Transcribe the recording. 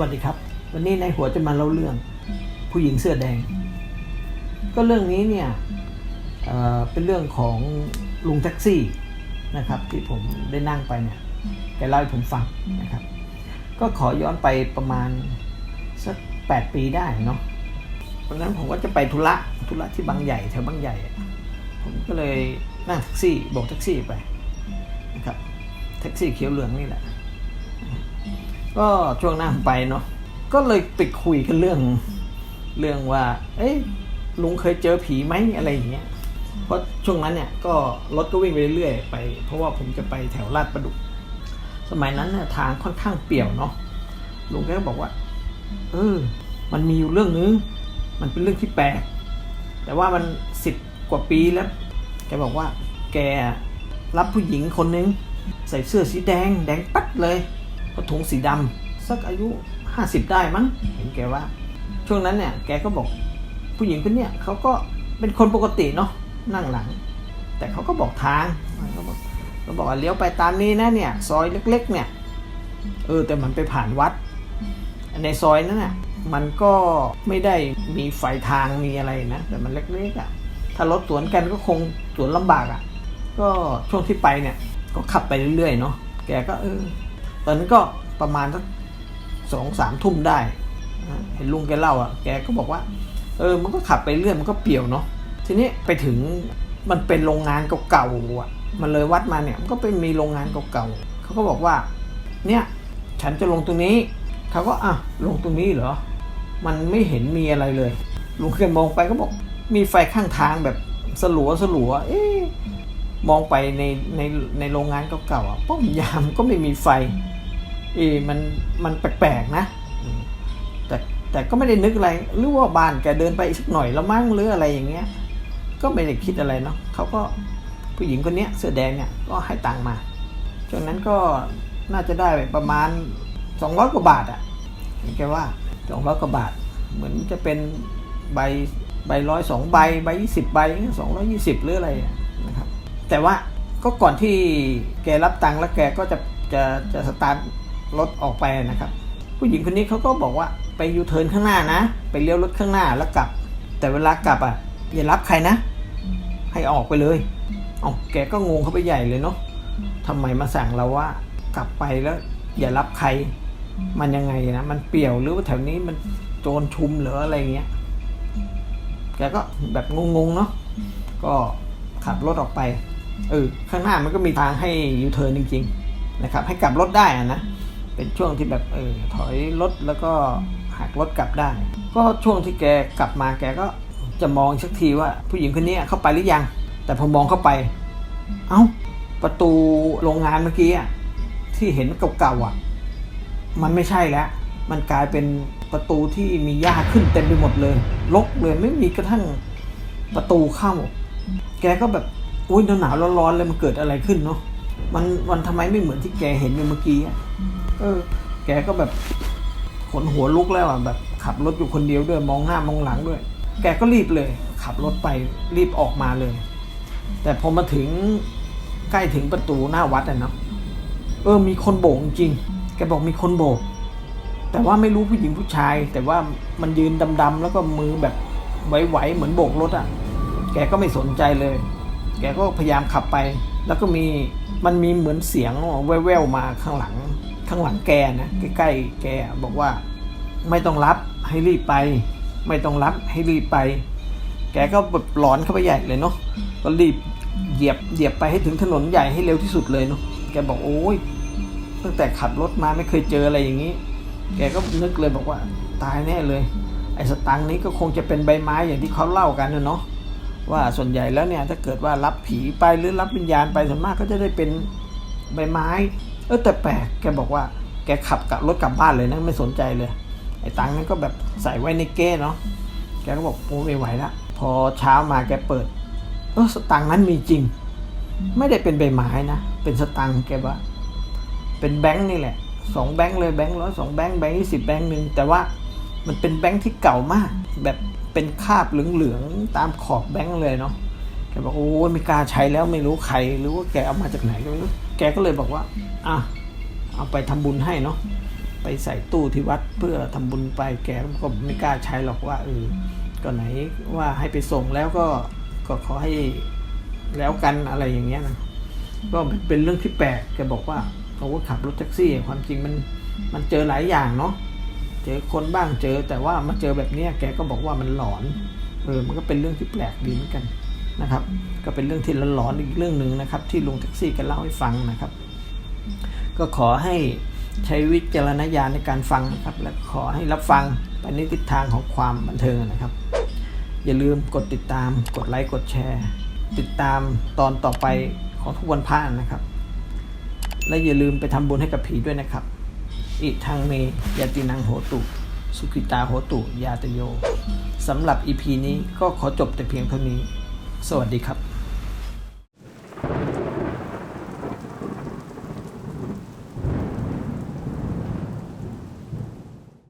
วัสดีครับ วันนี้ในหัวจะมาเล่าเรื่อง ผู้หญิงเสื้อแดง ก็เรื่องนี้เนี่ยเเป็นเรื่องของลุงแท็กซี่นะครับ ที่ผมได้นั่งไปเนี่ยแกเล่าให้ผมฟังนะครับ ก็ขอย้อนไปประมาณสักแปดปีได้เนาะวันนั้นผมก็จะไปธุระธุระที่บางใหญ่แถวบางใหญ่ ผมก็เลยนั่งแท็กซี่โบกแท็กซี่ไปนะครับแท็กซี่เขียวเหลืองนี่แหละ ก็ช่วงหน้าไปเนาะก็เลยไปคุยกันเรื่อง เรื่องว่า เอ้ยลุงเคยเจอผีไหมอะไรอย่างเงี้ยเพราะช่วงนั้นเนี่ยก็รถก็วิ่งไปเรื่อยๆไป เพราะว่าผมจะไปแถวลาดประดุก สมัยนั้นเนี่ยทางค่อนข้างเปี่ยวเนาะลุงแกก็บอกว่า เออ มันมีอยู่เรื่องนึงมันเป็นเรื่องที่แปลกแต่ว่ามันสิบกว่าปีแล้ว แกบอกว่า แกรับผู้หญิงคนนึง ใส่เสื้อสีแดง แดงปัดเลย ผ้าถุงสีดำสักอายุห้าสิบได้มั้งเห็นแกว่า ช่วงนั้นเนี่ยแกก็บอกผู้หญิงคนเนี้ยเขาก็เป็นคนปกติเนาะนั่งหลัง แต่เขาก็บอกทางเขาบอกเขาบอกว่าเลี้ยวไปตามนี้นะเนี่ย ซอยเล็ก ๆ เนี่ยเออแต่มันไปผ่านวัด ในซอยนั้นน่ะมันก็ไม่ได้มีไฟทางมีอะไรนะ แต่มันเล็กๆอะ ถ้ารถสวนกันก็คงสวนลำบากอะ ก็ช่วงที่ไปเนี่ย ก็ขับไปเรื่อยๆเนาะแกก็เออ ตอนนั้นก็ประมาณสักสองสามทุ่มได้ เห็นลุงแกเล่าอะ แกก็บอกว่า เออ มันก็ขับไปเรื่อยมันก็เปี่ยวเนาะ ทีนี้ไปถึงมันเป็นโรงงานเก่าๆอะ มันเลยวัดมาเนี่ยมันก็เป็นมีโรงงานเก่าๆเขาก็บอกว่า เนี่ยฉันจะลงตรงนี้ เขาก็อะลงตรงนี้เหรอ มันไม่เห็นมีอะไรเลย ลุงแกมองไปก็บอก มีไฟข้างทางแบบสลัวสลัว เอ๊ะ มองไปในในในโรงงานเก่าๆอะป้อมยามก็ไม่มีไฟ เอมันมันแปลกๆนะ แต่แต่ก็ไม่ได้นึกอะไรหรือว่าบ้านแกเดินไปอีกสักหน่อยแล้วมั้งหรืออะไรอย่างเงี้ย ก็ไม่ได้คิดอะไรเนาะเขาก็ผู้หญิงคนเนี้ยเสื้อแดงเนี่ยก็ให้ตังค์มาช่วงนั้นก็น่าจะได้ประมาณสองร้อยกว่าบาทอะ่ะแกว่าสองร้อยกว่าบาท เหมือนจะเป็นใบใบร้อยสองใบใบยี่สิบใบสองร้อยยี่สิบหรืออะไรอะนะ แต่ว่าก็ก่อนที่แกรับตังค์แล้วแกก็จะจะจะสตาร์ทรถออกไปนะครับ ผู้หญิงคนนี้เขาก็บอกว่าไปยูเทิร์นข้างหน้านะ ไปเลี้ยวรถข้างหน้าแล้วกลับ แต่เวลากลับอะอย่ารับใครนะ ให้ออกไปเลยเอาแกก็งงเข้าไปใหญ่เลยเนาะทำไมมาสั่งเราว่ากลับไปแล้ว อย่ารับใคร มันยังไงนะ มันเปี่ยวหรือว่าแถวนี้มันโจรชุมหรืออะไรเงี้ยแกก็แบบงงๆเนาะก็ขับรถออกไป เออข้างหน้ามันก็มีทางให้ยูเทิร์นจริงๆนะครับ ให้กลับรถได้อะนะเป็นช่วงที่แบบเออถอยรถแล้วก็หักรถกลับได้ ก็ช่วงที่แกกลับมาแกก็จะมองสักทีว่าผู้หญิงคนนี้เข้าไปหรือยัง แต่พอมองเข้าไป เอ้าประตูโรงงานเมื่อกี้ที่เห็นเก่าๆอะ มันไม่ใช่แล้ว มันกลายเป็นประตูที่มีหญ้าขึ้นเต็มไปหมดเลยรกเลยไม่มีกระทั่งประตูเข้า แกก็แบบ อุ้ยหนาวๆร้อนๆเลยมันเกิดอะไรขึ้นเนาะมันมันทำไมไม่เหมือนที่แกเห็นอยู่เมื่อกี้อะเออ แกก็แบบขนหัวลุกแล้วอะแบบ ขับรถอยู่คนเดียวด้วยมองหน้ามองหลังด้วย แกก็รีบเลย ขับรถไปรีบออกมาเลย แต่พอมาถึงใกล้ถึงประตูหน้าวัดอะเนาะเออ มีคนโบกจริง แกบอกมีคนโบก แต่ว่าไม่รู้ผู้หญิงผู้ชาย แต่ว่ามันยืนดำๆแล้วก็มือแบบไหวๆเหมือนโบกรถอะ แกก็ไม่สนใจเลย แกก็พยายามขับไป แล้วก็มีมันมีเหมือนเสียงแว่วๆมาข้างหลัง ข้างหลังแกนะใกล้ๆแกบอกว่า ไม่ต้องรับให้รีบไป ไม่ต้องรับให้รีบไป แกก็แบบหลอนเข้าไปใหญ่เลยเนาะก็รีบเหยียบเหยียบไปให้ถึงถนนใหญ่ให้เร็วที่สุดเลยเนาะแกบอกโอ้ยตั้งแต่ขับรถมาไม่เคยเจออะไรอย่างนี้ แกก็นึกเลยบอกว่าตายแน่เลย ไอ้สตังค์นี้ก็คงจะเป็นใบไม้อย่างที่เขาเล่ากันเนาะ ว่าส่วนใหญ่แล้วเนี่ยถ้าเกิดว่ารับผีไปหรือรับวิญญาณไปส่วนมากก็จะได้เป็นใบไม้ เออแต่แปลกแกบอกว่าแกขับกลับรถกลับบ้านเลยนะไม่สนใจเลย ไอ้ตังนั้นก็แบบใส่ไว้ในเก้เนาะแกก็บอกโอ้ไม่ไหวละพอเช้ามาแกเปิด เออสตังนั้นมีจริง ไม่ได้เป็นใบไม้นะเป็นสตังแกว่า เป็นแบงค์นี่แหละสองแบงค์เลยแบงค์ร้อยสองแบงค์แบงค์ยี่สิบแบงค์หนึ่งแต่ว่ามันเป็นแบงค์ที่เก่ามากแบบ เป็นคาบเหลืองๆตามขอบแบงค์เลยเนาะแกบอกโอ้ยไม่กล้าใช้แล้วไม่รู้ใครหรือว่าแกเอามาจากไหนก็ไม่รู้แกก็เลยบอกว่าอะเอาไปทำบุญให้เนาะไปใส่ตู้ที่วัดเพื่อทำบุญไปแกก็ไม่กล้าใช้หรอกว่าเออก็ไหนว่าให้ไปส่งแล้วก็ก็ขอให้แล้วกันอะไรอย่างเงี้ยนะก็เป็นเรื่องที่แปลกแกบอกว่าเขาก็ขับรถแท็กซี่ ความจริงมันมันเจอหลายอย่างเนาะ เจอคนบ้างเจอ แต่ว่ามาเจอแบบเนี้ยแกก็บอกว่ามันหลอนเออมันก็เป็นเรื่องที่แปลกดีเหมือนกันนะครับ ก็เป็นเรื่องที่หลอนอีกเรื่องหนึ่งนะครับ ที่ลุงแท็กซี่แกเล่าให้ฟังนะครับ ก็ขอให้ใช้วิจารณญาณในการฟังนะครับ และขอให้รับฟังไปในทิศทางของความบันเทิงนะครับ อย่าลืมกดติดตาม กดไลค์กดแชร์ ติดตามตอนต่อไปของทุกวันพระนะครับ และอย่าลืมไปทำบุญให้กับผีด้วยนะครับ อิทังเมยตินังโหตุ สุขิตาโหตุ ยาตโยสำหรับอีพีนี้ก็ขอจบแต่เพียงเท่านี้ สวัสดีครับ